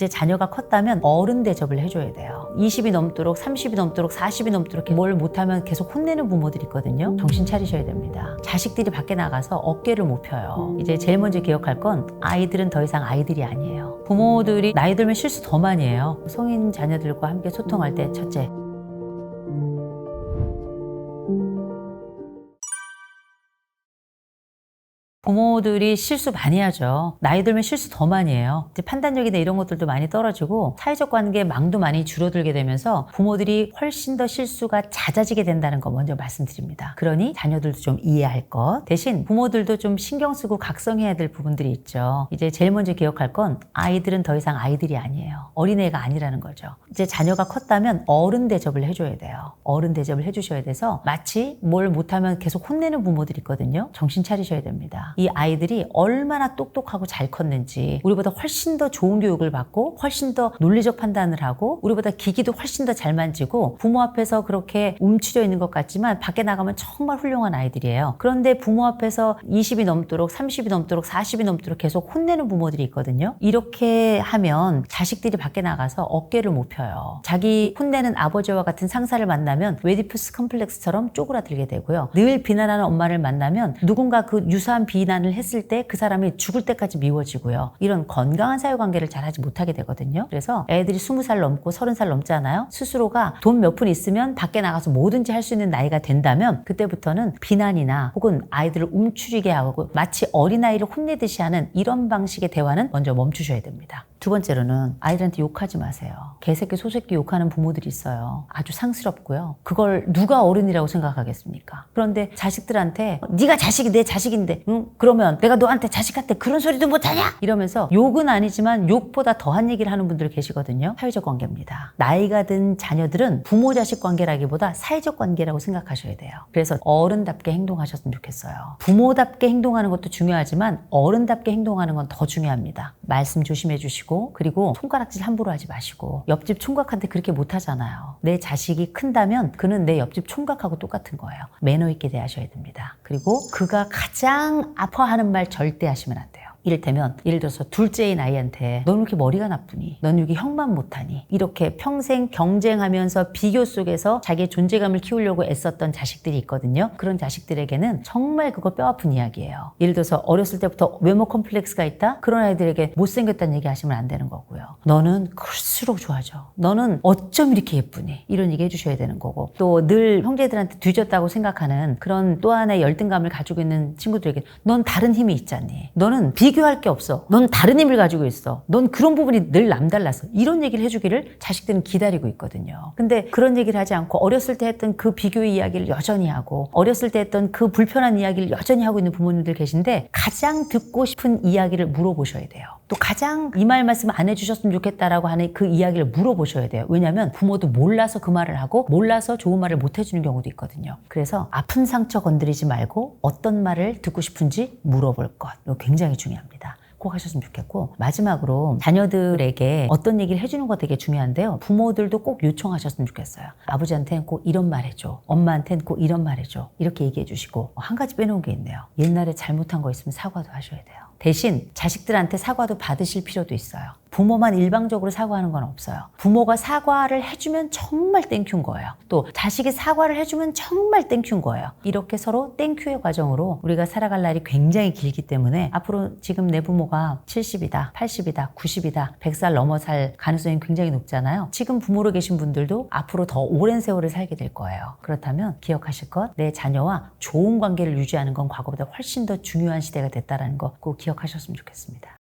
이제 자녀가 컸다면 어른 대접을 해줘야 돼요. 20이 넘도록 30이 넘도록 40이 넘도록 뭘 못하면 계속 혼내는 부모들이 있거든요. 정신 차리셔야 됩니다. 자식들이 밖에 나가서 어깨를 못 펴요. 이제 제일 먼저 기억할 건 아이들은 더 이상 아이들이 아니에요. 부모들이 나이 들면 실수 더 많이 해요. 성인 자녀들과 함께 소통할 때 첫째, 부모들이 실수 많이 하죠. 나이 들면 실수 더 많이 해요. 이제 판단력이나 이런 것들도 많이 떨어지고 사회적 관계 망도 많이 줄어들게 되면서 부모들이 훨씬 더 실수가 잦아지게 된다는 거 먼저 말씀드립니다. 그러니 자녀들도 좀 이해할 것. 대신 부모들도 좀 신경 쓰고 각성해야 될 부분들이 있죠. 이제 제일 먼저 기억할 건 아이들은 더 이상 아이들이 아니에요. 어린애가 아니라는 거죠. 이제 자녀가 컸다면 어른 대접을 해줘야 돼요. 어른 대접을 해주셔야 돼서 마치 뭘 못하면 계속 혼내는 부모들이 있거든요. 정신 차리셔야 됩니다. 이 아이들이 얼마나 똑똑하고 잘 컸는지 우리보다 훨씬 더 좋은 교육을 받고 훨씬 더 논리적 판단을 하고 우리보다 기기도 훨씬 더 잘 만지고 부모 앞에서 그렇게 움츠려 있는 것 같지만 밖에 나가면 정말 훌륭한 아이들이에요. 그런데 부모 앞에서 20이 넘도록 30이 넘도록 40이 넘도록 계속 혼내는 부모들이 있거든요. 이렇게 하면 자식들이 밖에 나가서 어깨를 못 펴요. 자기 혼내는 아버지와 같은 상사를 만나면 웨디푸스 컴플렉스처럼 쪼그라들게 되고요. 늘 비난하는 엄마를 만나면 누군가 그 유사한 비 난을 했을 때 그 사람이 죽을 때까지 미워지고요. 이런 건강한 사회관계를 잘 하지 못하게 되거든요. 그래서 애들이 20살 넘고 30살 넘잖아요. 스스로가 돈 몇 푼 있으면 밖에 나가서 뭐든지 할 수 있는 나이가 된다면 그때부터는 비난이나 혹은 아이들을 움츠리게 하고 마치 어린아이를 혼내듯이 하는 이런 방식의 대화는 먼저 멈추셔야 됩니다. 두 번째로는 아이들한테 욕하지 마세요. 개새끼 소새끼 욕하는 부모들이 있어요. 아주 상스럽고요. 그걸 누가 어른이라고 생각하겠습니까? 그런데 자식들한테 네가 자식이 내 자식인데 응? 그러면 내가 너한테 자식한테 그런 소리도 못하냐? 이러면서 욕은 아니지만 욕보다 더한 얘기를 하는 분들 계시거든요. 사회적 관계입니다. 나이가 든 자녀들은 부모 자식 관계라기보다 사회적 관계라고 생각하셔야 돼요. 그래서 어른답게 행동하셨으면 좋겠어요. 부모답게 행동하는 것도 중요하지만 어른답게 행동하는 건 더 중요합니다. 말씀 조심해 주시고 그리고 손가락질 함부로 하지 마시고 옆집 총각한테 그렇게 못 하잖아요. 내 자식이 큰다면 그는 내 옆집 총각하고 똑같은 거예요. 매너 있게 대하셔야 됩니다. 그리고 그가 가장 아파하는 말 절대 하시면 안 돼요. 이를테면 예를 들어서 둘째인 아이한테 넌왜 이렇게 머리가 나쁘니? 넌 여기 형만 못하니? 이렇게 평생 경쟁하면서 비교 속에서 자기의 존재감을 키우려고 애썼던 자식들이 있거든요. 그런 자식들에게는 정말 그거 뼈아픈 이야기예요. 예를 들어서 어렸을 때부터 외모 컴플렉스가 있다? 그런 아이들에게 못생겼다는 얘기 하시면 안 되는 거고요. 너는 클수록 좋아져. 너는 어쩜 이렇게 예쁘니? 이런 얘기 해주셔야 되는 거고 또 늘 형제들한테 뒤졌다고 생각하는 그런 또 하나의 열등감을 가지고 있는 친구들에게 넌 다른 힘이 있잖니. 너는 비 교할 게 없어. 넌 다른 힘을 가지고 있어. 넌 그런 부분이 늘 남달랐어. 이런 얘기를 해주기를 자식들은 기다리고 있거든요. 근데 그런 얘기를 하지 않고 어렸을 때 했던 그 비교의 이야기를 여전히 하고 어렸을 때 했던 그 불편한 이야기를 여전히 하고 있는 부모님들 계신데 가장 듣고 싶은 이야기를 물어보셔야 돼요. 또 가장 이 말 말씀 안 해주셨으면 좋겠다라고 하는 그 이야기를 물어보셔야 돼요. 왜냐하면 부모도 몰라서 그 말을 하고 몰라서 좋은 말을 못 해주는 경우도 있거든요. 그래서 아픈 상처 건드리지 말고 어떤 말을 듣고 싶은지 물어볼 것. 이거 굉장히 중요합니다. 꼭 하셨으면 좋겠고 마지막으로 자녀들에게 어떤 얘기를 해주는 거 되게 중요한데요 부모들도 꼭 요청하셨으면 좋겠어요 아버지한테는 꼭 이런 말 해줘 엄마한테는 꼭 이런 말 해줘 이렇게 얘기해 주시고 한 가지 빼놓은 게 있네요 옛날에 잘못한 거 있으면 사과도 하셔야 돼요 대신 자식들한테 사과도 받으실 필요도 있어요 부모만 일방적으로 사과하는 건 없어요. 부모가 사과를 해주면 정말 땡큐인 거예요. 또 자식이 사과를 해주면 정말 땡큐인 거예요. 이렇게 서로 땡큐의 과정으로 우리가 살아갈 날이 굉장히 길기 때문에 앞으로 지금 내 부모가 70이다, 80이다, 90이다, 100살 넘어 살 가능성이 굉장히 높잖아요. 지금 부모로 계신 분들도 앞으로 더 오랜 세월을 살게 될 거예요. 그렇다면 기억하실 것, 내 자녀와 좋은 관계를 유지하는 건 과거보다 훨씬 더 중요한 시대가 됐다는 거 꼭 기억 하셨으면 좋겠습니다.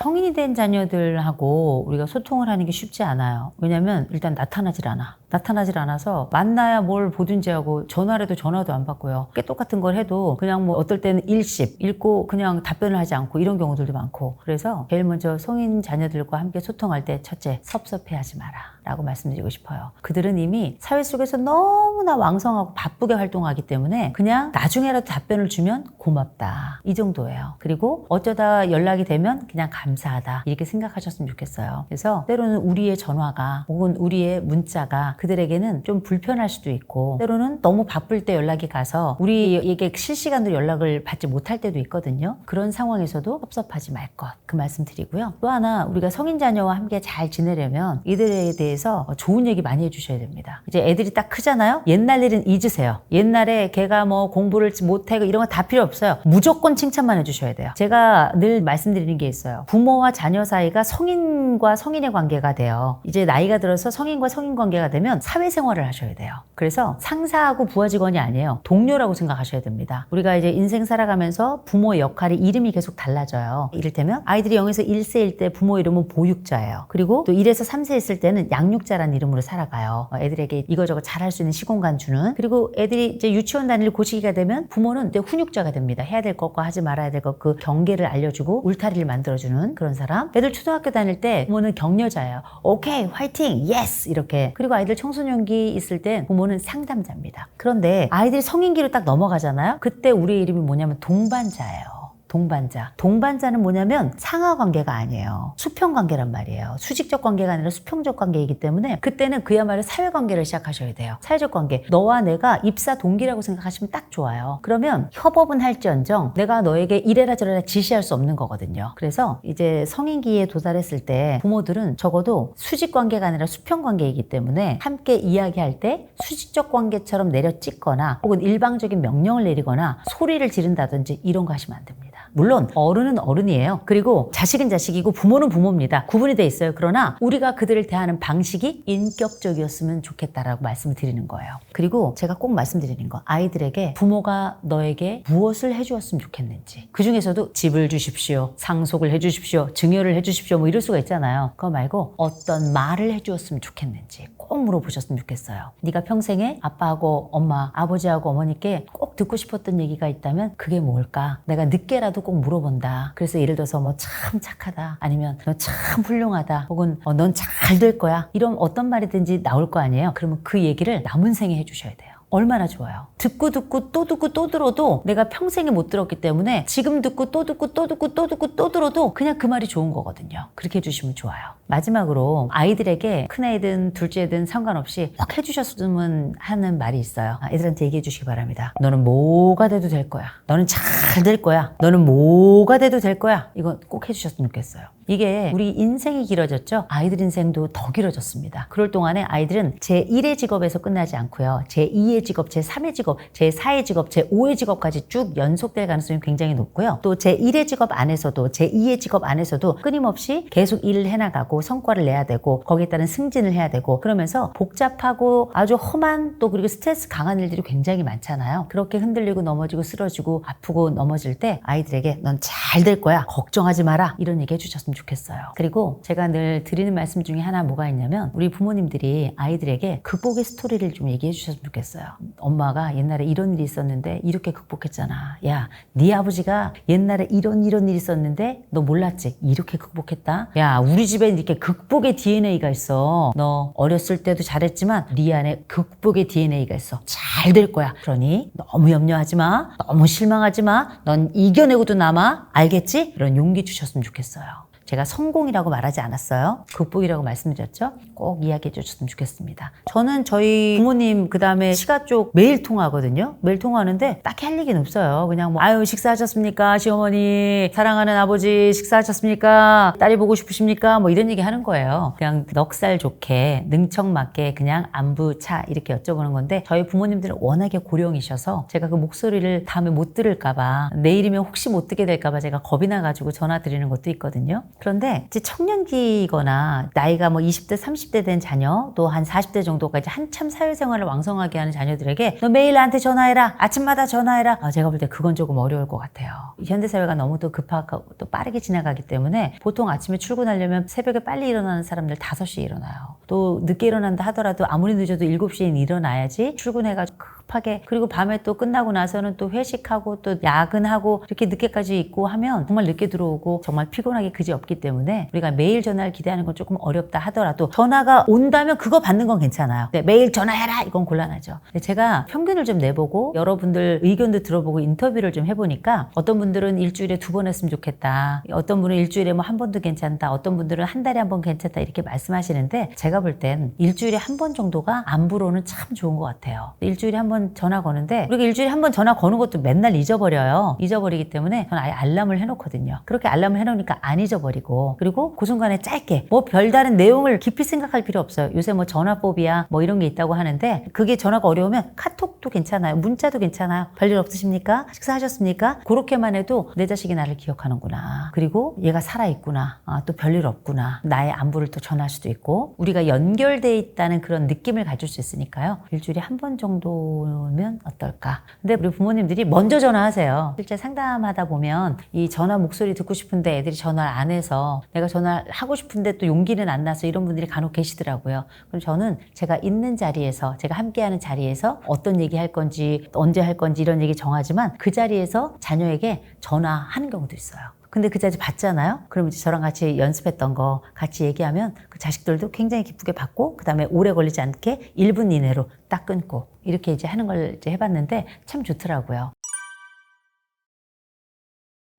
성인이 된 자녀들하고 우리가 소통을 하는 게 쉽지 않아요. 왜냐면 일단 나타나질 않아. 나타나질 않아서 만나야 뭘 보든지 하고 전화를 해도 전화도 안 받고요. 깨 똑같은 걸 해도 그냥 뭐 어떨 때는 일십 읽고 그냥 답변을 하지 않고 이런 경우들도 많고 그래서 제일 먼저 성인 자녀들과 함께 소통할 때 첫째 섭섭해하지 마라. 라고 말씀드리고 싶어요. 그들은 이미 사회 속에서 너무 너무나 왕성하고 바쁘게 활동하기 때문에 그냥 나중에라도 답변을 주면 고맙다. 이 정도예요. 그리고 어쩌다 연락이 되면 그냥 감사하다. 이렇게 생각하셨으면 좋겠어요. 그래서 때로는 우리의 전화가 혹은 우리의 문자가 그들에게는 좀 불편할 수도 있고 때로는 너무 바쁠 때 연락이 가서 우리에게 실시간으로 연락을 받지 못할 때도 있거든요. 그런 상황에서도 섭섭하지 말 것. 그 말씀 드리고요. 또 하나 우리가 성인 자녀와 함께 잘 지내려면 이들에 대해서 좋은 얘기 많이 해주셔야 됩니다. 이제 애들이 딱 크잖아요. 옛날 일은 잊으세요. 옛날에 걔가 뭐 공부를 못하고 이런 거 다 필요 없어요. 무조건 칭찬만 해주셔야 돼요. 제가 늘 말씀드리는 게 있어요. 부모와 자녀 사이가 성인과 성인의 관계가 돼요. 이제 나이가 들어서 성인과 성인 관계가 되면 사회생활을 하셔야 돼요. 그래서 상사하고 부하 직원이 아니에요. 동료라고 생각하셔야 됩니다. 우리가 이제 인생 살아가면서 부모의 역할이 이름이 계속 달라져요. 이를테면 아이들이 0에서 1세일 때 부모 이름은 보육자예요. 그리고 또 1에서 3세 있을 때는 양육자라는 이름으로 살아가요. 어, 애들에게 이거저거 잘할 수 있는 시공 간 주는. 그리고 애들이 이제 유치원 다닐 고시기가 되면 부모는 이제 훈육자가 됩니다. 해야 될 것과 하지 말아야 될 것 그 경계를 알려주고 울타리를 만들어주는 그런 사람. 애들 초등학교 다닐 때 부모는 격려자예요. 오케이, 화이팅, 예스 이렇게. 그리고 아이들 청소년기 있을 땐 부모는 상담자입니다. 그런데 아이들이 성인기로 딱 넘어가잖아요. 그때 우리의 이름이 뭐냐면 동반자예요. 동반자. 동반자는 뭐냐면 상하 관계가 아니에요. 수평 관계란 말이에요. 수직적 관계가 아니라 수평적 관계이기 때문에 그때는 그야말로 사회 관계를 시작하셔야 돼요. 사회적 관계. 너와 내가 입사 동기라고 생각하시면 딱 좋아요. 그러면 협업은 할지언정 내가 너에게 이래라 저래라 지시할 수 없는 거거든요. 그래서 이제 성인기에 도달했을 때 부모들은 적어도 수직 관계가 아니라 수평 관계이기 때문에 함께 이야기할 때 수직적 관계처럼 내려 찍거나 혹은 일방적인 명령을 내리거나 소리를 지른다든지 이런 거 하시면 안 됩니다. 물론 어른은 어른이에요. 그리고 자식은 자식이고 부모는 부모입니다. 구분이 돼 있어요. 그러나 우리가 그들을 대하는 방식이 인격적이었으면 좋겠다라고 말씀을 드리는 거예요. 그리고 제가 꼭 말씀드리는 거 아이들에게 부모가 너에게 무엇을 해주었으면 좋겠는지 그 중에서도 집을 주십시오, 상속을 해주십시오, 증여를 해주십시오 뭐 이럴 수가 있잖아요. 그거 말고 어떤 말을 해주었으면 좋겠는지 꼭 물어보셨으면 좋겠어요. 네가 평생에 아빠하고 엄마, 아버지하고 어머니께 꼭 듣고 싶었던 얘기가 있다면 그게 뭘까? 내가 늦게라도 꼭 물어본다. 그래서 예를 들어서 뭐 참 착하다. 아니면 너 참 훌륭하다. 혹은 어, 넌잘 될 거야. 이런 어떤 말이든지 나올 거 아니에요. 그러면 그 얘기를 남은 생에 해주셔야 돼요. 얼마나 좋아요. 듣고 듣고 또 듣고 또 들어도 내가 평생에 못 들었기 때문에 지금 듣고 또 듣고 또 듣고 또 듣고 또 들어도 그냥 그 말이 좋은 거거든요. 그렇게 해주시면 좋아요. 마지막으로 아이들에게 큰애든 둘째든 상관없이 꼭 해주셨으면 하는 말이 있어요. 애들한테 얘기해 주시기 바랍니다. 너는 뭐가 돼도 될 거야. 너는 잘 될 거야. 너는 뭐가 돼도 될 거야. 이거 꼭 해주셨으면 좋겠어요. 이게 우리 인생이 길어졌죠? 아이들 인생도 더 길어졌습니다. 그럴 동안에 아이들은 제1의 직업에서 끝나지 않고요. 제2의 직업, 제3의 직업, 제4의 직업, 제5의 직업까지 쭉 연속될 가능성이 굉장히 높고요. 또 제1의 직업 안에서도 제2의 직업 안에서도 끊임없이 계속 일을 해나가고 성과를 내야 되고 거기에 따른 승진을 해야 되고 그러면서 복잡하고 아주 험한 또 그리고 스트레스 강한 일들이 굉장히 많잖아요. 그렇게 흔들리고 넘어지고 쓰러지고 아프고 넘어질 때 아이들에게 넌 잘 될 거야. 걱정하지 마라. 이런 얘기 좋겠 어요. 그리고 제가 늘 드리는 말씀 중에 하나 뭐가 있냐면 우리 부모님들이 아이들에게 극복의 스토리를 좀 얘기해 주셨으면 좋겠어요. 엄마가 옛날에 이런 일이 있었는데 이렇게 극복했잖아. 야, 네 아버지가 옛날에 이런 이런 일이 있었는데 너 몰랐지? 이렇게 극복했다. 야, 우리 집에 이렇게 극복의 DNA가 있어. 너 어렸을 때도 잘했지만 네 안에 극복의 DNA가 있어. 잘 될 거야. 그러니 너무 염려하지 마. 너무 실망하지 마. 넌 이겨내고도 남아. 알겠지? 이런 용기 주셨으면 좋겠어요. 제가 성공이라고 말하지 않았어요. 극복이라고 말씀드렸죠. 꼭 이야기해 주셨으면 좋겠습니다. 저는 저희 부모님 그 다음에 시가 쪽 매일 통화하거든요. 매일 통화하는데 딱히 할 얘기는 없어요. 그냥 뭐 아유 식사하셨습니까 시어머니 사랑하는 아버지 식사하셨습니까 딸이 보고 싶으십니까 뭐 이런 얘기 하는 거예요. 그냥 넉살 좋게 능청 맞게 그냥 안부 차 이렇게 여쭤보는 건데 저희 부모님들은 워낙에 고령이셔서 제가 그 목소리를 다음에 못 들을까봐 내일이면 혹시 못 듣게 될까봐 제가 겁이 나가지고 전화 드리는 것도 있거든요. 그런데 이제 청년기거나 나이가 뭐 20대, 30대 된 자녀 또 한 40대 정도까지 한참 사회생활을 왕성하게 하는 자녀들에게 너 매일 나한테 전화해라. 아침마다 전화해라. 아, 제가 볼 때 그건 조금 어려울 것 같아요. 현대사회가 너무 또 급하고 또 빠르게 지나가기 때문에 보통 아침에 출근하려면 새벽에 빨리 일어나는 사람들 5시에 일어나요. 또 늦게 일어난다 하더라도 아무리 늦어도 7시에 일어나야지 출근해가지고 급하게 그리고 밤에 또 끝나고 나서는 또 회식하고 또 야근하고 이렇게 늦게까지 있고 하면 정말 늦게 들어오고 정말 피곤하게 그지 없기 때문에 우리가 매일 전화를 기대하는 건 조금 어렵다 하더라도 전화가 온다면 그거 받는 건 괜찮아요. 네, 매일 전화해라 이건 곤란하죠. 제가 평균을 좀 내보고 여러분들 의견도 들어보고 인터뷰를 좀 해보니까 어떤 분들은 일주일에 두 번 했으면 좋겠다. 어떤 분은 일주일에 뭐 한 번도 괜찮다. 어떤 분들은 한 달에 한 번 괜찮다 이렇게 말씀하시는데 제가 볼 땐 일주일에 한 번 정도가 안부로는 참 좋은 것 같아요. 일주일에 한번 전화 거는데 우리가 일주일에 한 번 전화 거는 것도 맨날 잊어버려요. 잊어버리기 때문에 저는 아예 알람을 해놓거든요. 그렇게 알람을 해놓으니까 안 잊어버리고 그리고 그 순간에 짧게 뭐 별다른 내용을 깊이 생각할 필요 없어요. 요새 뭐 전화법이야 뭐 이런 게 있다고 하는데 그게 전화가 어려우면 카톡도 괜찮아요. 문자도 괜찮아요. 별일 없으십니까? 식사하셨습니까? 그렇게만 해도 내 자식이 나를 기억하는구나. 그리고 얘가 살아있구나. 아, 또 별일 없구나. 나의 안부를 또 전할 수도 있고 우리가 연결돼 있다는 그런 느낌을 가질 수 있으니까요. 일주일에 한 번 정도 면 어떨까? 근데 우리 부모님들이 먼저 전화하세요. 실제 상담하다 보면 이 전화 목소리 듣고 싶은데 애들이 전화를 안 해서 내가 전화를 하고 싶은데 또 용기는 안 나서 이런 분들이 간혹 계시더라고요. 그럼 저는 제가 있는 자리에서 제가 함께하는 자리에서 어떤 얘기 할 건지 언제 할 건지 이런 얘기 정하지만 그 자리에서 자녀에게 전화하는 경우도 있어요. 근데 그 자리 받잖아요? 그럼 이제 저랑 같이 연습했던 거 같이 얘기하면 그 자식들도 굉장히 기쁘게 받고 그 다음에 오래 걸리지 않게 1분 이내로 딱 끊고 이렇게 이제 하는 걸 이제 해봤는데 참 좋더라고요.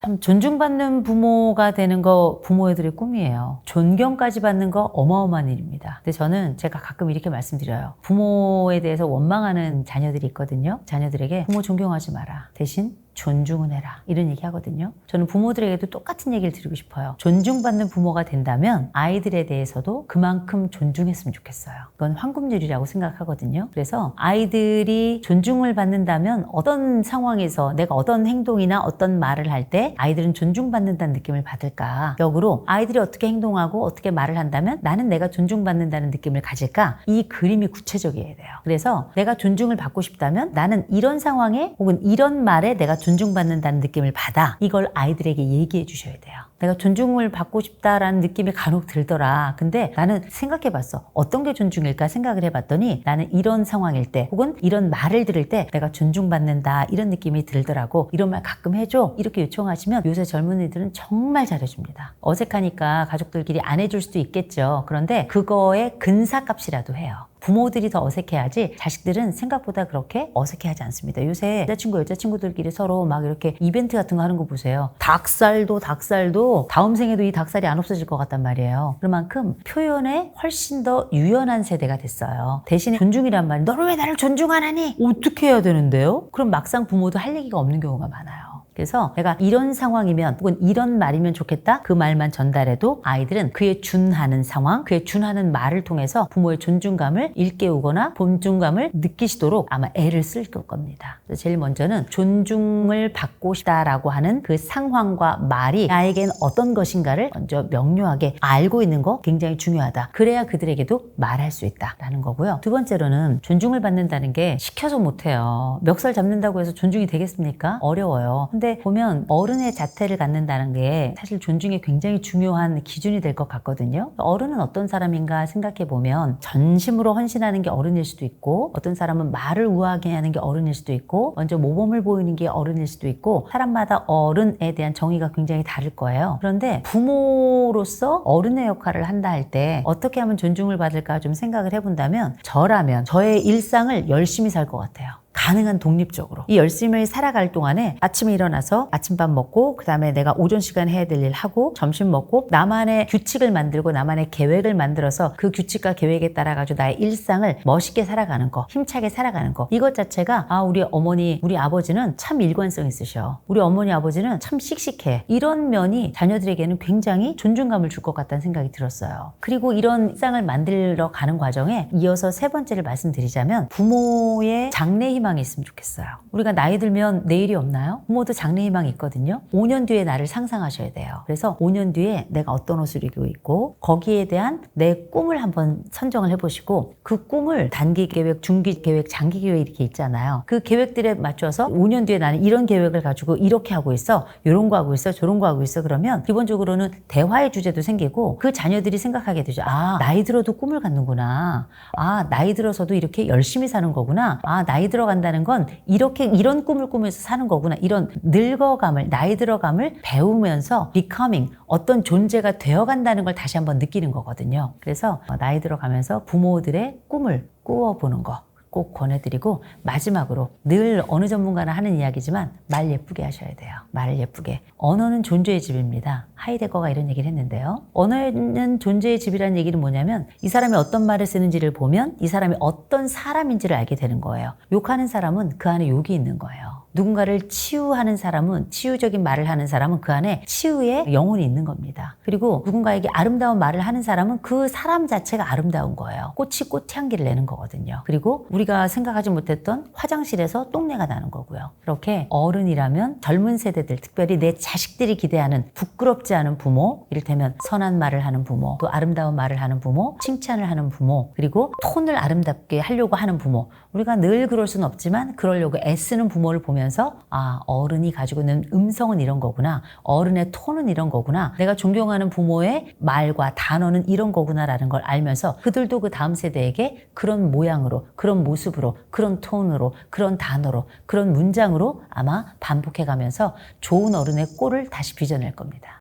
참 존중받는 부모가 되는 거 부모애들의 꿈이에요. 존경까지 받는 거 어마어마한 일입니다. 근데 저는 제가 가끔 이렇게 말씀드려요. 부모에 대해서 원망하는 자녀들이 있거든요. 자녀들에게 부모 존경하지 마라. 대신 존중은 해라. 이런 얘기 하거든요. 저는 부모들에게도 똑같은 얘기를 드리고 싶어요. 존중받는 부모가 된다면 아이들에 대해서도 그만큼 존중했으면 좋겠어요. 그건 황금률이라고 생각하거든요. 그래서 아이들이 존중을 받는다면 어떤 상황에서 내가 어떤 행동이나 어떤 말을 할 때 아이들은 존중받는다는 느낌을 받을까? 역으로 아이들이 어떻게 행동하고 어떻게 말을 한다면 나는 내가 존중받는다는 느낌을 가질까? 이 그림이 구체적이어야 돼요. 그래서 내가 존중을 받고 싶다면 나는 이런 상황에 혹은 이런 말에 내가 존중받는다는 느낌을 받아 이걸 아이들에게 얘기해 주셔야 돼요. 내가 존중을 받고 싶다라는 느낌이 간혹 들더라. 근데 나는 생각해 봤어. 어떤 게 존중일까 생각을 해 봤더니 나는 이런 상황일 때 혹은 이런 말을 들을 때 내가 존중받는다 이런 느낌이 들더라고. 이런 말 가끔 해줘. 이렇게 요청하시면 요새 젊은이들은 정말 잘해줍니다. 어색하니까 가족들끼리 안 해줄 수도 있겠죠. 그런데 그거의 근사값이라도 해요. 부모들이 더 어색해하지 자식들은 생각보다 그렇게 어색해하지 않습니다. 요새 여자친구 여자친구들끼리 서로 막 이렇게 이벤트 같은 거 하는 거 보세요. 닭살도 닭살도 다음 생에도 이 닭살이 안 없어질 것 같단 말이에요. 그만큼 표현에 훨씬 더 유연한 세대가 됐어요. 대신에 존중이란 말, 너를 왜 나를 존중 안 하니? 어떻게 해야 되는데요? 그럼 막상 부모도 할 얘기가 없는 경우가 많아요. 그래서 내가 이런 상황이면 혹은 이런 말이면 좋겠다 그 말만 전달해도 아이들은 그에 준하는 상황, 그에 준하는 말을 통해서 부모의 존중감을 일깨우거나 존중감을 느끼시도록 아마 애를 쓸 겁니다. 제일 먼저는 존중을 받고 싶다라고 하는 그 상황과 말이 나에겐 어떤 것인가를 먼저 명료하게 알고 있는 거 굉장히 중요하다. 그래야 그들에게도 말할 수 있다라는 거고요. 두 번째로는 존중을 받는다는 게 시켜서 못해요. 멱살 잡는다고 해서 존중이 되겠습니까? 어려워요. 근데 보면 어른의 자태를 갖는다는 게 사실 존중에 굉장히 중요한 기준이 될 것 같거든요. 어른은 어떤 사람인가 생각해 보면 전심으로 헌신하는 게 어른일 수도 있고 어떤 사람은 말을 우아하게 하는 게 어른일 수도 있고 먼저 모범을 보이는 게 어른일 수도 있고 사람마다 어른에 대한 정의가 굉장히 다를 거예요. 그런데 부모로서 어른의 역할을 한다 할 때 어떻게 하면 존중을 받을까 좀 생각을 해본다면 저라면 저의 일상을 열심히 살 것 같아요. 가능한 독립적으로 이 열심히 살아갈 동안에 아침에 일어나서 아침밥 먹고 그 다음에 내가 오전 시간 해야 될 일 하고 점심 먹고 나만의 규칙을 만들고 나만의 계획을 만들어서 그 규칙과 계획에 따라 가지고 나의 일상을 멋있게 살아가는 거 힘차게 살아가는 거. 이것 자체가 아 우리 어머니 우리 아버지는 참 일관성 있으셔. 우리 어머니 아버지는 참 씩씩해. 이런 면이 자녀들에게는 굉장히 존중감을 줄 것 같다는 생각이 들었어요. 그리고 이런 일상을 만들어 가는 과정에 이어서 세 번째를 말씀드리자면 부모의 장래 희망이 있으면 좋겠어요. 우리가 나이 들면 내일이 없나요? 부모도 장래 희망이 있거든요. 5년 뒤에 나를 상상하셔야 돼요. 그래서 5년 뒤에 내가 어떤 옷을 입고 있고 거기에 대한 내 꿈을 한번 선정을 해보시고 그 꿈을 단기 계획, 중기 계획, 장기 계획 이렇게 있잖아요. 그 계획들에 맞춰서 5년 뒤에 나는 이런 계획을 가지고 이렇게 하고 있어, 이런 거 하고 있어, 저런 거 하고 있어 그러면 기본적으로는 대화의 주제도 생기고 그 자녀들이 생각하게 되죠. 아 나이 들어도 꿈을 갖는구나. 아 나이 들어서도 이렇게 열심히 사는 거구나. 아 나이 들어가 간다는 건 이렇게 이런 꿈을 꾸면서 사는 거구나. 이런 늙어감을 나이 들어감을 배우면서 becoming 어떤 존재가 되어 간다는 걸 다시 한번 느끼는 거거든요. 그래서 어, 나이 들어가면서 부모들의 꿈을 꾸어 보는 거. 꼭 권해드리고 마지막으로 늘 어느 전문가나 하는 이야기지만 말 예쁘게 하셔야 돼요. 말을 예쁘게. 언어는 존재의 집입니다. 하이데거가 이런 얘기를 했는데요. 언어는 존재의 집이라는 얘기는 뭐냐면 이 사람이 어떤 말을 쓰는지를 보면 이 사람이 어떤 사람인지를 알게 되는 거예요. 욕하는 사람은 그 안에 욕이 있는 거예요. 누군가를 치유하는 사람은 치유적인 말을 하는 사람은 그 안에 치유의 영혼이 있는 겁니다. 그리고 누군가에게 아름다운 말을 하는 사람은 그 사람 자체가 아름다운 거예요. 꽃이 꽃향기를 내는 거거든요. 그리고 우리가 생각하지 못했던 화장실에서 똥내가 나는 거고요. 그렇게 어른이라면 젊은 세대들, 특별히 내 자식들이 기대하는 부끄럽지 않은 부모, 이를테면 선한 말을 하는 부모, 또 아름다운 말을 하는 부모, 칭찬을 하는 부모, 그리고 톤을 아름답게 하려고 하는 부모. 우리가 늘 그럴 수는 없지만 그러려고 애쓰는 부모를 보면서 아, 어른이 가지고 있는 음성은 이런 거구나. 어른의 톤은 이런 거구나. 내가 존경하는 부모의 말과 단어는 이런 거구나라는 걸 알면서 그들도 그 다음 세대에게 그런 모양으로, 그런 모습으로, 그런 톤으로, 그런 단어로, 그런 문장으로 아마 반복해 가면서 좋은 어른의 꼴을 다시 빚어낼 겁니다.